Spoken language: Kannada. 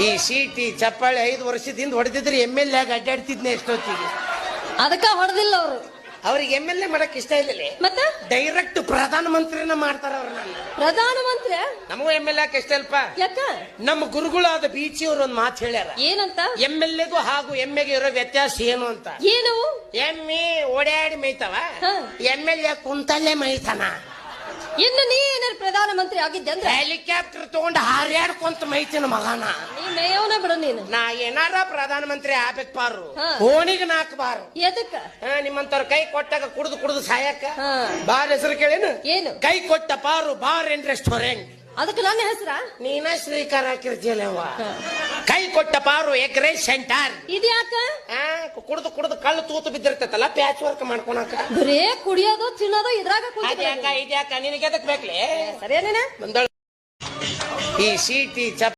ಈ ಸೀಟಿ ಚಪ್ಪಾಳೆ ಐದು ವರ್ಷದಿಂದ ಹೊಡೆದಿದ್ರೆ ಎಂ ಎಲ್ ಎ ಅಡ್ಡಾಡ್ತಿದ್ನೆ ಎಷ್ಟೊತ್ತಿಗೆ. ಅದಕ್ಕ ಹೊಡೆದಿಲ್ಲ ಅವರು. ಅವ್ರಿಗೆ ಎಂ ಎಲ್ ಎ ಮಾಡಕ್ ಇಷ್ಟ ಇಲ್ಲ ಮತ್ತೆ? ಡೈರೆಕ್ಟ್ ಪ್ರಧಾನ ಮಂತ್ರಿನ ಮಾಡ್ತಾರ ಅವ್ರನ್ನ ಪ್ರಧಾನ ಮಂತ್ರಿ ನಮಗೂ ಎಂ ಎಲ್ ಎ ಇಷ್ಟ ಅಲ್ಪ. ಯಾಕ? ನಮ್ಮ ಗುರುಗಳಾದ ಬೀಚಿ ಅವ್ರು ಒಂದ್ ಮಾತು ಹೇಳ್ಯಾರ. ಏನಂತ? ಎಂ ಎಲ್ ಎಗೂ ಹಾಗೂ ಎಮ್ಮೆಗೆ ಇರೋ ವ್ಯತ್ಯಾಸ ಏನು ಅಂತ. ಏನು? ಎಮ್ಮಿ ಓಡಾಡಿ ಮೇಯ್ತಾವ. ಎಂ ಎಲ್ ಎ ಕುಂತಲ್ಲೇ ಮೇಯ್ತಾನ. ಇನ್ನು ನೀ ಏನಾರು ಪ್ರಧಾನ ಮಂತ್ರಿ ಆಗಿದ್ದೆ ಅಂದ್ರೆ? ಹೆಲಿಕಾಪ್ಟರ್ ತಗೊಂಡು ಹಾರ್ಯಾಡ್ಕೊಂತ ಮೈತಿನ ಮಗನ. ನೀ ಮೇಯೋನ ಬಿಡು ನೀನು. ನಾ ಏನಾರ ಪ್ರಧಾನ ಮಂತ್ರಿ ಆಗ್ಬೇಕು ಬಾರು ಹಾ. ಓಣಿಗೆ ನಾಕ್ ಬಾರು. ಎದಕ್ಕ? ಹಾ, ನಿಮ್ಮಂತವ್ರ ಕೈ ಕೊಟ್ಟಾಗ ಕುಡ್ದು ಕುಡ್ದು ಸಾಯಕ ಹಾ. ಬಾರ್ ಹೆಸರು ಕೇಳೇನು? ಏನು? ಕೈ ಕೊಟ್ಟ ಪಾರು ಬಾರ್ ಅಂಡ್ ರೆಸ್ಟೋರೆಂಟ್ ಅದಕ್ಕೆ ನನ್ನ ಹೆಸರ? ನೀನ ಶ್ರೀಕಾರ ಹಾಕಿರ್ತೀಯಲ್ಲವ್ವ ಕೈ ಕೊಟ್ಟ ಪಾರು ಎಗ್ರೆ ಸೆಂಟರ್. ಇದ್ಯಾಕ? ಕುಡ್ದು ಕುಡ್ದು ಕಳ್ಳು ತೂತು ಬಿದ್ದಿರ್ತೈತಲ್ಲ ಪ್ಯಾಚ್ ವರ್ಕ್ ಮಾಡ್ಕೊಳಕ. ಬರೇ ಕುಡಿಯೋದು ತಿನ್ನೋದು ಇದ್ರಾಗ ಅದ್ಯಾಕ ಇದ್ಯಾಕ ನಿನಗೆ ಎದಕ್ ಬೇಕ್ಲೆ? ಸರಿಯೇನೇನ ಬಂದಳು. ಈ ಸೀಟಿ ಚಪ್